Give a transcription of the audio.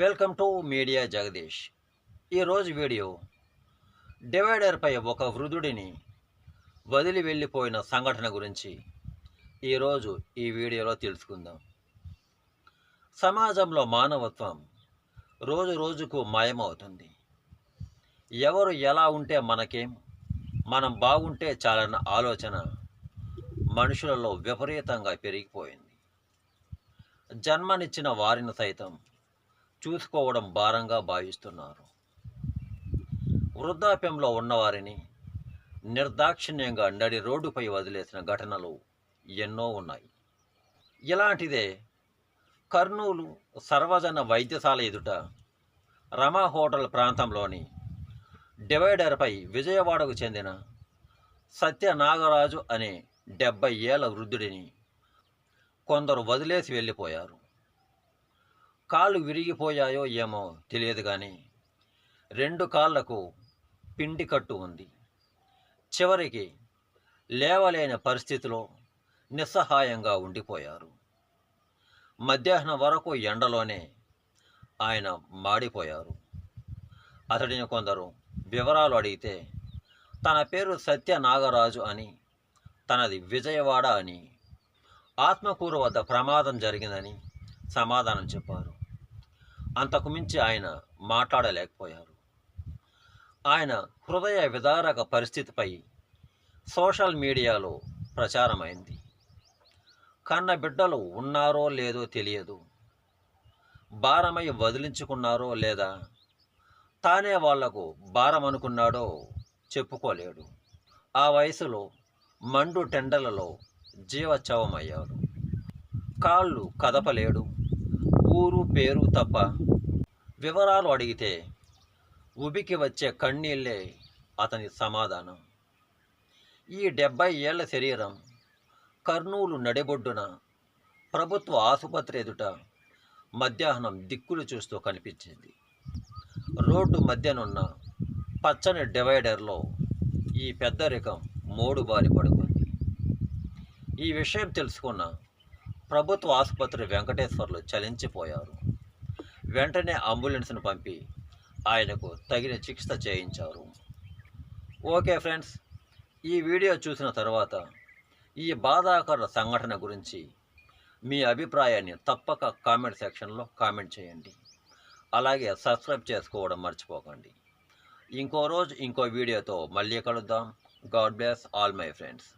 Welcome to media Jagadish. ఈరోజు video డివైడర్పై ఒక వృద్ధుడిని వదిలి వెళ్ళిపోయిన సంఘటన గురించి ఈరోజు ఈ వీడియోలో తెలుసుకుందాం. సమాజంలో మానవత్వం రోజు రోజుకు మాయమవుతుంది. ఎవరు ఎలా ఉంటే మనకేం మనం బాగుంటే చాలన్న ఆలోచన మనుషులలో విపరీతంగా పెరిగిపోయింది. జన్మనిచ్చిన వారిని సైతం చూసుకోవడం భారంగా భావిస్తున్నారు. వృద్ధాప్యంలో ఉన్నవారిని నిర్దాక్షిణ్యంగా నడి రోడ్డుపై వదిలేసిన ఘటనలు ఎన్నో ఉన్నాయి. ఇలాంటిదే కర్నూలు సర్వజన వైద్యశాల ఎదుట రమా హోటల్ ప్రాంతంలోని డివైడర్పై విజయవాడకు చెందిన సత్య నాగరాజు అనే డెబ్బై ఏళ్ళ వృద్ధుడిని కొందరు వదిలేసి వెళ్ళిపోయారు. కాళ్ళు విరిగిపోయాయో ఏమో తెలియదు కానీ రెండు కాళ్ళకు పిండి కట్టు ఉంది. చివరికి లేవలేని పరిస్థితిలో నిస్సహాయంగా ఉండిపోయారు. మధ్యాహ్నం వరకు ఎండలోనే ఆయన మాడిపోయారు. అతడిని కొందరు వివరాలు అడిగితే తన పేరు సత్య నాగరాజు అని తనది విజయవాడ అని ఆత్మకూరు వద్ద ప్రమాదం జరిగిందని సమాధానం చెప్పారు. అంతకుమించి ఆయన మాట్లాడలేకపోయారు. ఆయన హృదయ విదారక పరిస్థితిపై సోషల్ మీడియాలో ప్రచారమైంది. కన్న బిడ్డలు ఉన్నారో లేదో తెలియదు. భారమై వదిలించుకున్నారో లేదా తానే వాళ్ళకు భారం అనుకున్నాడో చెప్పుకోలేడు. ఆ వయసులో మండు టెండలలో జీవచవమయ్యాడు కాళ్ళు కదపలేడు. ఊరు పేరు తప్ప వివరాలు అడిగితే ఉబికి వచ్చే కన్నీళ్ళే అతని సమాధానం. ఈ డెబ్బై ఏళ్ళ శరీరం కర్నూలు నడిబొడ్డున ప్రభుత్వ ఆసుపత్రి ఎదుట మధ్యాహ్నం దిక్కులు చూస్తూ కనిపించింది. రోడ్డు మధ్యనున్న పచ్చని డివైడర్లో ఈ పెద్దరికం మూడు బారి పడుకుంది. ఈ విషయం తెలుసుకున్న ప్రభుత్వ ఆసుపత్రి వెంకటేశ్వర్లు చలించిపోయారు. వెంటనే అంబులెన్స్ను పంపి ఆయనకు తగిన చికిత్స చేయించారు. ఓకే ఫ్రెండ్స్ ఈ వీడియో చూసిన తర్వాత ఈ బాధాకర సంఘటన గురించి మీ అభిప్రాయాన్ని తప్పక కామెంట్ సెక్షన్లో కామెంట్ చేయండి. అలాగే సబ్స్క్రైబ్ చేసుకోవడం మర్చిపోకండి. ఇంకో రోజు ఇంకో వీడియోతో మళ్ళీ కలుద్దాం. God bless all my friends.